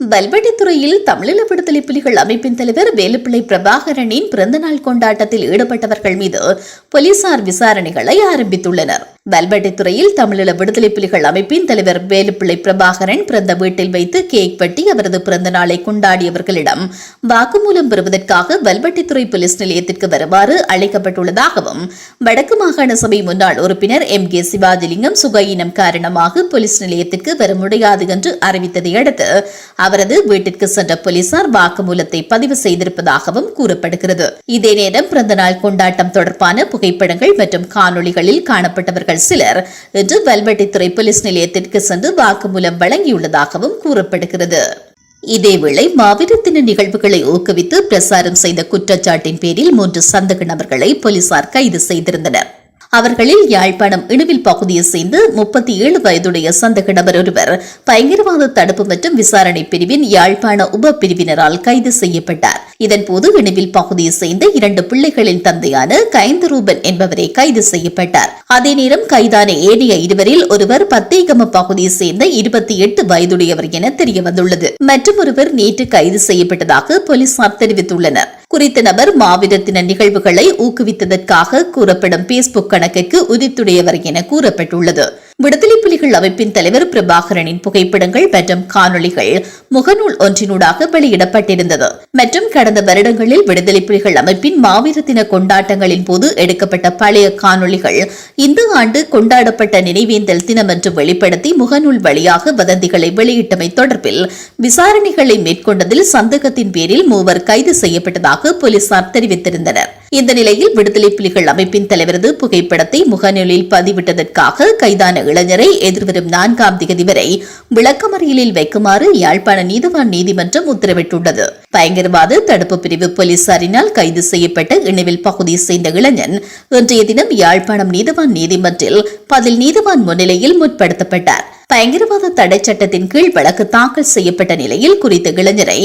வல்வெட்டித்துறையில் தமிழீழ விடுதலை புலிகள் அமைப்பின் தலைவர் வேலுப்பிள்ளை பிரபாகரனின் பிறந்தநாள் கொண்டாட்டத்தில் ஈடுபட்டவர்கள் மீது போலீசார் விசாரணைகளை ஆரம்பித்துள்ளனர். வல்வெட்டித்துறையில் தமிழீழ விடுதலை புலிகள் அமைப்பின் தலைவர் வேலுப்பிள்ளை பிரபாகரன் பிறந்த வீட்டில் வைத்து கேக் வெட்டி அவரது பிறந்த நாளை கொண்டாடியவர்களிடம் வாக்குமூலம் பெறுவதற்காக வல்வெட்டித்துறை போலீஸ் நிலையத்திற்கு வருமாறு அழைக்கப்பட்டுள்ளதாகவும் வடக்கு மாகாண சபை முன்னாள் உறுப்பினர் எம். கே. சிவாஜிலிங்கம் சுகையினம் காரணமாக போலீஸ் நிலையத்திற்கு வர முடியாது என்று அறிவித்ததை அடுத்து அவரது வீட்டிற்கு சென்ற போலீசார் வாக்குமூலத்தை பதிவு செய்திருப்பதாகவும் கூறப்படுகிறது. இதே நேரம் பிறந்தநாள் கொண்டாட்டம் தொடர்பான புகைப்படங்கள் மற்றும் காணொளிகளில் காணப்பட்டவர்கள் சிலர் இன்று வல்வெட்டித்துறை போலீஸ் நிலையத்திற்கு சென்று வாக்குமூலம் வழங்கியுள்ளதாகவும் கூறப்படுகிறது. இதேவேளை மாவீரத்தின நிகழ்வுகளை ஊக்குவித்து பிரசாரம் செய்த குற்றச்சாட்டின் பேரில் மூன்று சந்தக நபர்களை போலீசார் கைது செய்திருந்தனர். அவர்களில் யாழ்ப்பாணம் இடுவில் பகுதியை சேர்ந்து முப்பத்தி ஏழு வயதுடைய சந்தக ஒருவர் பயங்கரவாத தடுப்பு மற்றும் விசாரணை பிரிவின் யாழ்ப்பாண உப பிரிவினரால் கைது செய்யப்பட்டார். இதன்போது இணுவில் பகுதியை சேர்ந்த இரண்டு பிள்ளைகளின் தந்தையான கைந்து ரூபன் என்பவரே கைது செய்யப்பட்டார். அதே நேரம் கைதான ஏனைய இருவரில் ஒருவர் பத்தேகம பகுதியை சேர்ந்த இருபத்தி எட்டு வயதுடையவர் என தெரியவந்துள்ளது. மற்றும் ஒருவர் நேற்று கைது செய்யப்பட்டதாக போலீசார் தெரிவித்துள்ளனர். குறித்த நபர் மாவீரத்தின நிகழ்வுகளை ஊக்குவித்ததற்காக கூறப்படும் பேஸ்புக் கணக்குக்கு உதித்துடையவர் என கூறப்பட்டுள்ளது. விடுதலை புலிகள் அமைப்பின் தலைவர் பிரபாகரனின் புகைப்படங்கள் மற்றும் காணொளிகள் முகநூல் ஒன்றினூடாக வெளியிடப்பட்டிருந்தது. மற்றும் கடந்த வருடங்களில் விடுதலை புலிகள் அமைப்பின் மாவீர தின கொண்டாட்டங்களின் போது எடுக்கப்பட்ட பழைய காணொளிகள் இந்த ஆண்டு கொண்டாடப்பட்ட நினைவேந்தல் தினம் என்று வெளிப்படுத்தி முகநூல் வழியாக வதந்திகளை வெளியிட்டமை தொடர்பில் விசாரணைகளை மேற்கொண்டதில் சந்தேகத்தின் பேரில் மூவர் கைது செய்யப்பட்டதாக போலீசார் தெரிவித்திருந்தனர். இந்த நிலையில் விடுதலை புலிகள் அமைப்பின் தலைவரது புகைப்படத்தை முகநூலில் பதிவிட்டதற்காக கைதான இளைஞரை எதிர்வரும் நான்காம் திகதி வரை விளக்கமறியலில் வைக்குமாறு யாழ்ப்பாண நீதிவான் நீதிமன்றம் உத்தரவிட்டுள்ளது. பயங்கரவாத தடுப்பு பிரிவு போலீசாரினால் கைது செய்யப்பட்ட இணைவில் பகுதியை சேர்ந்த இளைஞன் இன்றைய தினம் யாழ்ப்பாணம் நீதிவான் நீதிமன்றில் பதில் நீதிவான் முன்னிலையில் முற்படுத்தப்பட்டார். பயங்கரவாத தடை சட்டத்தின் கீழ் வழக்கு தாக்கல் செய்யப்பட்ட நிலையில் குறித்த இளைஞரை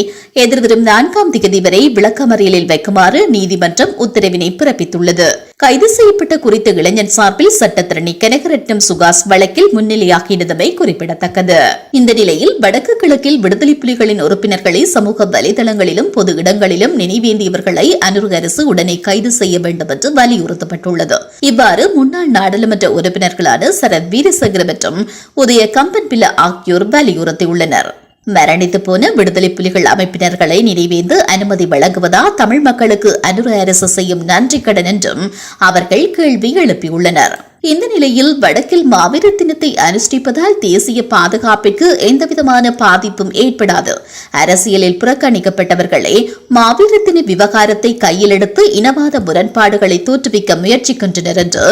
எதிர்வரும் நான்காம் திகதி வரை விளக்கமறியலில் வைக்குமாறு நீதிமன்றம் உத்தரவினை பிறப்பித்துள்ளது. கைது செய்யப்பட்ட குறித்த இளைஞன் சார்பில் சட்டத்திரணி கனகரட்னம் சுகாஸ் வழக்கில் முன்னிலையாகியிருந்தமை குறிப்பிடத்தக்கது. இந்த நிலையில் வடக்கு கிழக்கில் விடுதலை புலிகளின் உறுப்பினர்களை சமூக வலைதளங்களிலும் பொது இடங்களிலும் நினைவேந்தியவர்களை அனுரு அரசு உடனே கைது செய்ய வேண்டும் என்று வலியுறுத்தப்பட்டுள்ளது. இவ்வாறு முன்னாள் நாடாளுமன்ற உறுப்பினர்களான சரத் வீரசங்கர மற்றும் உதய கம்பன் பிள்ள ஆகியோர் வலியுறுத்தியுள்ளனர் மரணித்து போன விடுதலை புலிகள் அமைப்பினர்களை நினைவேந்து அனுமதி வழங்குவதா தமிழ் மக்களுக்கு அனுர அரசு செய்யும் நன்றி கடன் என்றும் அவர்கள் கேள்வி எழுப்பியுள்ளனர். இந்த நிலையில் வடக்கில் மாவீர தினத்தை அனுஷ்டிப்பதால் தேசிய பாதுகாப்பிற்கு எந்தவிதமான பாதிப்பும் ஏற்படாது. அரசியலில் புறக்கணிக்கப்பட்டவர்களே மாவீர தின விவகாரத்தை கையில் எடுத்து இனவாத முரண்பாடுகளை தோற்றுவிக்க முயற்சிக்கின்றனர் என்று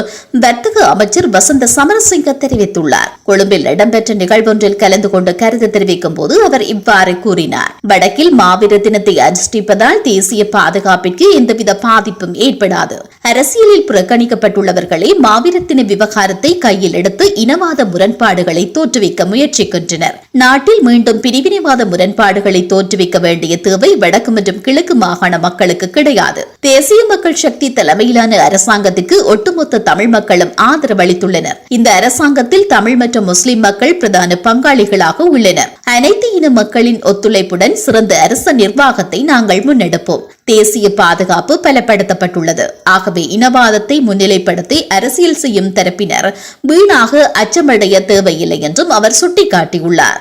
வர்த்தக அமைச்சர் வசந்த சமரசிங்க தெரிவித்துள்ளார். கொழும்பில் இடம்பெற்ற நிகழ்வொன்றில் கலந்து கொண்டு கருத்து தெரிவிக்கும் போது அவர் இவ்வாறு கூறினார். வடக்கில் மாவீர தினத்தை அனுஷ்டிப்பதால் தேசிய பாதுகாப்பிற்கு எந்தவித பாதிப்பும் ஏற்படாது. அரசியலில் புறக்கணிக்கப்பட்டுள்ளவர்களே மாவீரத்தின் விவகாரத்தை கையில் எடுத்து இனவாத முரண்பாடுகளை தோற்றுவிக்க முயற்சிக்கின்றனர். நாட்டில் மீண்டும் பிரிவினைவாத முரண்பாடுகளை தோற்றுவிக்க வேண்டிய தேவை வடக்கு மற்றும் கிழக்கு மாகாண மக்களுக்கு கிடையாது. தேசிய மக்கள் சக்தி தலைமையிலான அரசாங்கத்திற்கு ஒட்டுமொத்த தமிழ் மக்களும் ஆதரவளித்துள்ளனர் இந்த அரசாங்கத்தில் தமிழ் மற்றும் முஸ்லிம் மக்கள் பிரதான பங்காளிகளாக உள்ளனர். அனைத்து இன மக்களின் ஒத்துழைப்புடன் சிறந்த அரச நிர்வாகத்தை நாங்கள் முன்னெடுப்போம். தேசிய பாதுகாப்பு பலப்படுத்தப்பட்டுள்ளது. ஆகவே இனவாதத்தை முன்னிலைப்படுத்தி அரசியல் செய்யும் தரப்பினர் வீணாக அச்சமடைய தேவையில்லை என்றும் அவர் சுட்டிக்காட்டியுள்ளார்.